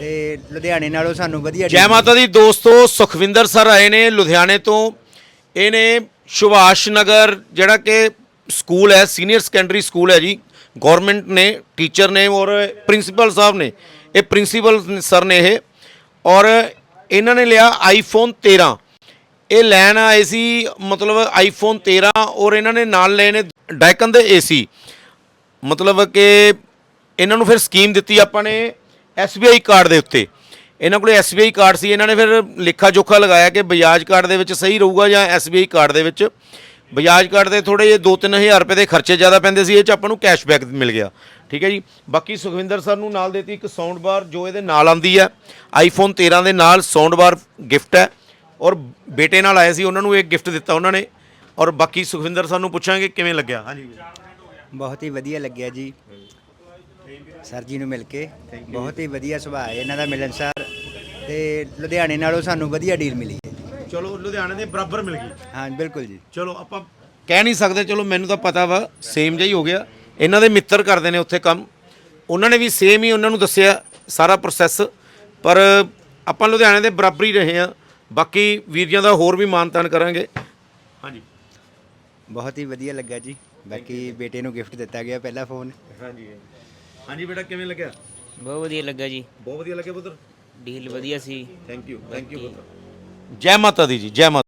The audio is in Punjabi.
ਤੇ ਲੁਧਿਆਣੇ ਨਾਲੋਂ ਸਾਨੂੰ ਵਧੀਆ ਜੈ ਮਾਤਾ ਦੀ ਦੋਸਤੋ ਸੁਖਵਿੰਦਰ ਸਰ ਆਏ ਨੇ ਲੁਧਿਆਣੇ ਤੋਂ। ਇਹਨੇ ਸੁਭਾਸ਼ ਨਗਰ ਜਿਹੜਾ ਕਿ ਸਕੂਲ ਹੈ ਸੀਨੀਅਰ ਸੈਕੰਡਰੀ ਸਕੂਲ ਹੈ ਜੀ। ਗਵਰਨਮੈਂਟ ਨੇ ਟੀਚਰ ਨੇ ਔਰ ਪ੍ਰਿੰਸੀਪਲ ਸਾਹਿਬ ਨੇ। ਇਹ ਪ੍ਰਿੰਸੀਪਲ ਸਰ ਨੇ ਇਹ। ਔਰ ਇਹਨਾਂ ਨੇ ਲਿਆ ਆਈਫੋਨ 13 ਇਹ ਲੈਣ ਆਏ ਸੀ ਮਤਲਬ ਆਈਫੋਨ 13 ਔਰ ਇਹਨਾਂ ਨੇ ਨਾਲ ਲਏ ਨੇ ਡੈਕਨ ਦੇ ਏਸੀ ਮਤਲਬ ਕਿ ਇਹਨਾਂ ਨੂੰ ਫਿਰ ਸਕੀਮ ਦਿੱਤੀ ਆਪਾਂ ਨੇ। SBI ਕਾਰਡ ਦੇ ਉੱਤੇ। ਇਹਨਾਂ ਕੋਲੇ SBI ਕਾਰਡ ਸੀ, ਇਹਨਾਂ ਨੇ ਫਿਰ ਲਿਖਾ ਜੋਖਾ ਲਗਾਇਆ ਕਿ ਬਜਾਜ ਕਾਰਡ ਦੇ ਵਿੱਚ ਸਹੀ ਰਹੂਗਾ ਜਾਂ SBI ਕਾਰਡ ਦੇ ਵਿੱਚ। ਬਜਾਜ ਕਾਰਡ ਦੇ ਥੋੜੇ ਜਿਹੇ 2-3000 ਰੁਪਏ ਦੇ ਖਰਚੇ ਜ਼ਿਆਦਾ ਪੈਂਦੇ ਸੀ, ਇਹ ਚ ਆਪਾਂ ਨੂੰ ਕੈਸ਼ਬੈਕ ਮਿਲ ਗਿਆ। ਠੀਕ ਹੈ ਜੀ? ਬਾਕੀ ਸੁਖਵਿੰਦਰ ਸਰ ਨੂੰ ਨਾਲ ਦੇਤੀ ਇੱਕ ਸਾਊਂਡ ਬਾਰ ਜੋ ਇਹਦੇ ਨਾਲ ਆਂਦੀ ਹੈ। ਆਈਫੋਨ 13 ਦੇ ਨਾਲ ਸਾਊਂਡ ਬਾਰ ਗਿਫਟ ਹੈ। ਔਰ ਬੇਟੇ ਨਾਲ ਆਏ ਸੀ, ਉਹਨਾਂ ਨੂੰ ਇਹ ਗਿਫਟ ਦਿੱਤਾ ਉਹਨਾਂ ਨੇ। ਔਰ ਬਾਕੀ ਸੁਖਵਿੰਦਰ ਸਰ ਨੂੰ ਪੁੱਛਾਂਗੇ ਕਿਵੇਂ ਲੱਗਿਆ। ਹਾਂਜੀ ਬਹੁਤ ਹੀ ਵਧੀਆ ਲੱਗਿਆ ਜੀ। ਸਰ ਜੀ ਨੂੰ ਮਿਲ ਕੇ ਬਹੁਤ ਹੀ ਵਧੀਆ ਸੁਭਾਅ ਹੈ ਇਹਨਾਂ ਦਾ ਮਿਲਣਸਾਰ ਤੇ ਲੁਧਿਆਣੇ ਨਾਲੋਂ ਸਾਨੂੰ ਵਧੀਆ ਡੀਲ ਮਿਲੀ ਹੈ। ਚਲੋ ਲੁਧਿਆਣੇ ਦੇ ਬਰਾਬਰ ਮਿਲ ਗਈ। ਹਾਂ ਬਿਲਕੁਲ ਜੀ। ਚਲੋ ਆਪਾਂ ਕਹਿ ਨਹੀਂ ਸਕਦੇ ਚਲੋ ਮੈਨੂੰ ਤਾਂ ਪਤਾ ਵਾ ਸੇਮ ਜਿਹਾ ਹੀ ਹੋ ਗਿਆ। ਇਹਨਾਂ ਦੇ ਮਿੱਤਰ ਕਰਦੇ ਨੇ ਉੱਥੇ ਕੰਮ। ਉਹਨਾਂ ਨੇ ਵੀ ਸੇਮ ਹੀ ਉਹਨਾਂ ਨੂੰ ਦੱਸਿਆ ਸਾਰਾ ਪ੍ਰੋਸੈਸ ਪਰ ਆਪਾਂ ਲੁਧਿਆਣੇ ਦੇ ਬਰਾਬਰ ਹੀ ਰਹੇ ਆ ਬਾਕੀ ਵੀਰਿਆਂ ਦਾ ਹੋਰ ਵੀ ਮਾਨਤਾਨ ਕਰਾਂਗੇ। ਹਾਂਜੀ। ਬਹੁਤ ਹੀ ਵਧੀਆ ਲੱਗਾ ਜੀ। ਬਾਕੀ ਬੇਟੇ ਨੂੰ ਗਿਫਟ ਦਿੱਤਾ ਗਿਆ ਪਹਿਲਾ ਫੋਨ ਹਾਂਜੀ। ਹਾਂਜੀ ਬੇਟਾ ਕਿਵੇਂ ਲੱਗਿਆ? ਬਹੁਤ ਵਧੀਆ ਲੱਗਾ ਜੀ। ਬਹੁਤ ਵਧੀਆ ਲੱਗਿਆ ਪੁੱਤਰ? ਡੀਲ ਵਧੀਆ ਸੀ। ਥੈਂਕ ਯੂ ਥੈਂਕ ਯੂ ਪੁੱਤਰ। ਜੈ ਮਾਤਾ ਦੀ ਜੀ ਜੈ ਮਾਤਾ